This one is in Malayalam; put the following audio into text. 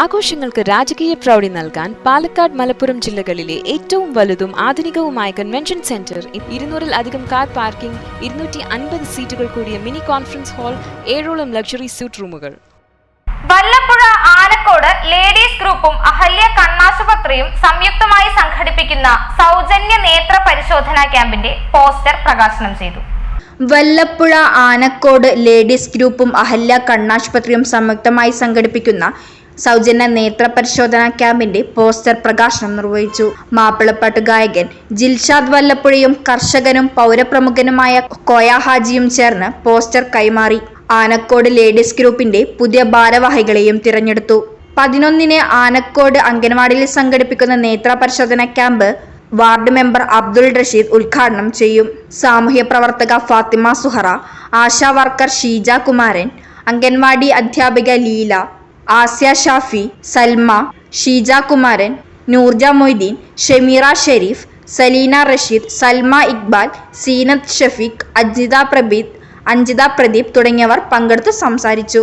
ആഘോഷങ്ങൾക്ക് രാജകീയ പ്രൗഢി നൽകാൻ പാലക്കാട് മലപ്പുറം ജില്ലകളിലെ ഏറ്റവും വലുതും ആധുനികവുമായ കൺവെൻഷൻ സെന്റർ ഇരുന്നൂറിൽ അധികം കാർ പാർക്കിംഗ് ഇരുന്നൂറ്റി അൻപത് സീറ്റുകൾ കൂടിയ മിനി കോൺഫറൻസ് ഹാൾ ഏഴോളം ലക്ഷറി സ്യൂട്ട് റൂമുകൾ. വല്ലപ്പുഴ ആനക്കോട് ലേഡീസ് ഗ്രൂപ്പും അഹല്യ കണ്ണാശുപത്രിയും സംയുക്തമായി സംഘടിപ്പിക്കുന്ന സൗജന്യ നേത്ര പരിശോധനാ ക്യാമ്പിന്റെ പോസ്റ്റർ പ്രകാശനം ചെയ്തു. വല്ലപ്പുഴ ആനക്കോട് ലേഡീസ് ഗ്രൂപ്പും അഹല്യ കണ്ണാശുപത്രിയും സംയുക്തമായി സംഘടിപ്പിക്കുന്ന സൗജന്യ നേത്ര പരിശോധനാ ക്യാമ്പിന്റെ പോസ്റ്റർ പ്രകാശനം നിർവഹിച്ചു. മാപ്പിളപ്പാട്ട് ഗായകൻ ജിൽഷാദ് വല്ലപ്പുഴയും കർഷകനും പൗരപ്രമുഖനുമായ കോയ ഹാജിയും ചേർന്ന് പോസ്റ്റർ കൈമാറി. ആനക്കോട് ലേഡീസ് ഗ്രൂപ്പിന്റെ പുതിയ ഭാരവാഹികളെയും തിരഞ്ഞെടുത്തു. പതിനൊന്നിന് ആനക്കോട് അംഗൻവാടിയിൽ സംഘടിപ്പിക്കുന്ന നേത്ര പരിശോധന camp ward member Abdul Rasheed ഉദ്ഘാടനം ചെയ്യും. സാമൂഹ്യ പ്രവർത്തക ഫാത്തിമ സുഹറ ആശാ വർക്കർ ഷീജ കുമാരൻ അംഗൻവാടി അധ്യാപിക ലീല ആസ്യ ഷാഫി സൽമ ഷീജ കുമാരൻ നൂർജ മൊയ്തീൻ ഷമീറ ഷെരീഫ് സലീന റഷീദ് സൽമ ഇക്ബാൽ സീനത്ത് ഷഫീഖ് അജിത പ്രബീത് അഞ്ജിത പ്രദീപ് തുടങ്ങിയവർ പങ്കെടുത്ത് സംസാരിച്ചു.